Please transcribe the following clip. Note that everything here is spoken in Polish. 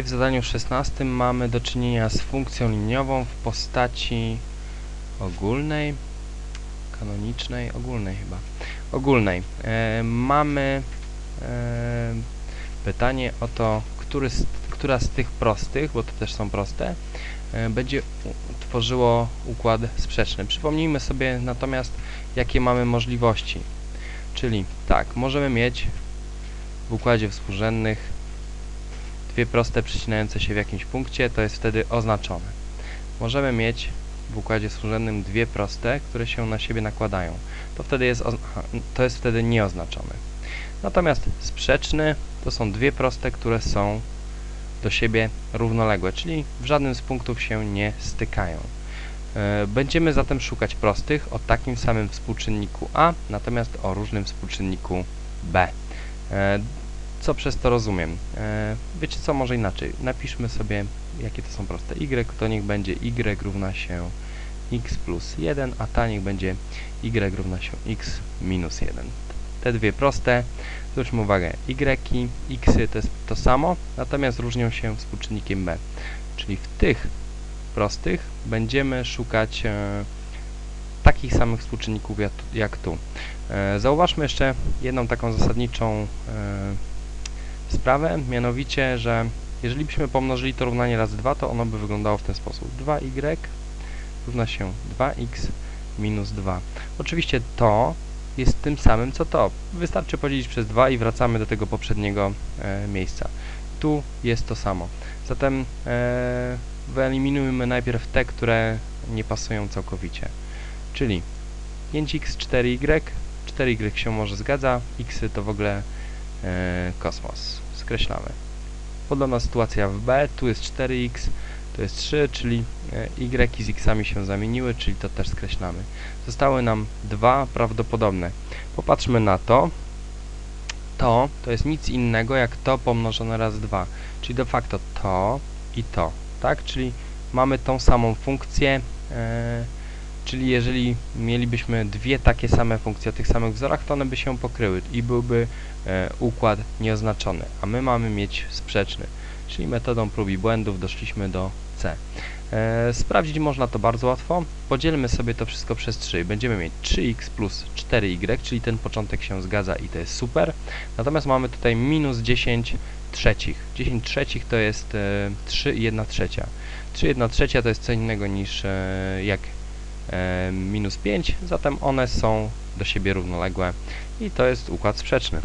w zadaniu 16 mamy do czynienia z funkcją liniową w postaci ogólnej, kanonicznej, ogólnej chyba, ogólnej. E, mamy e, pytanie o to, który z, która z tych prostych, bo to też są proste, e, będzie tworzyło układ sprzeczny. Przypomnijmy sobie natomiast, jakie mamy możliwości. Czyli tak, możemy mieć w układzie współrzędnych dwie proste przecinające się w jakimś punkcie, to jest wtedy oznaczone. Możemy mieć w układzie współrzędnym dwie proste, które się na siebie nakładają. To wtedy jest, to jest wtedy nieoznaczone. Natomiast sprzeczny to są dwie proste, które są do siebie równoległe, czyli w żadnym z punktów się nie stykają. E, Będziemy zatem szukać prostych o takim samym współczynniku A, natomiast o różnym współczynniku B. Co przez to rozumiem? E, Wiecie co, może inaczej. Napiszmy sobie, jakie to są proste. Y to niech będzie Y równa się x plus 1, a ta niech będzie Y równa się x minus 1. Te dwie proste, zwróćmy uwagę, Y i X to jest to samo, natomiast różnią się współczynnikiem B. Czyli w tych prostych będziemy szukać e, takich samych współczynników jak, tu-. E, zauważmy jeszcze jedną taką zasadniczą sprawę, mianowicie, że jeżeli byśmy pomnożyli to równanie razy 2, to ono by wyglądało w ten sposób. 2y równa się 2x minus 2. Oczywiście to jest tym samym co to. Wystarczy podzielić przez 2 i wracamy do tego poprzedniego e, miejsca. Tu jest to samo. Zatem e, wyeliminujmy najpierw te, które nie pasują całkowicie. Czyli 5x, 4y, 4y się może zgadza, x to w ogóle kosmos. Skreślamy. Podobna sytuacja w B, tu jest 4x, to jest 3, czyli e, y z xami się zamieniły, czyli to też skreślamy. Zostały nam dwa prawdopodobne. Popatrzmy na to. To, to jest nic innego jak to pomnożone razy 2, czyli de facto to i to, tak? Czyli mamy tą samą funkcję, e, czyli jeżeli mielibyśmy dwie takie same funkcje o tych samych wzorach, to one by się pokryły i byłby e, układ nieoznaczony, a my mamy mieć sprzeczny, czyli metodą prób i błędów doszliśmy do C. E, sprawdzić można to bardzo łatwo. Podzielmy sobie to wszystko przez 3 i będziemy mieć 3x plus 4y, czyli ten początek się zgadza i to jest super. Natomiast mamy tutaj minus 10 trzecich. 10 trzecich to jest e, 3 i 1 trzecia. 3 1 trzecia to jest co innego niż e, jak minus 5, zatem one są do siebie równoległe i to jest układ sprzeczny.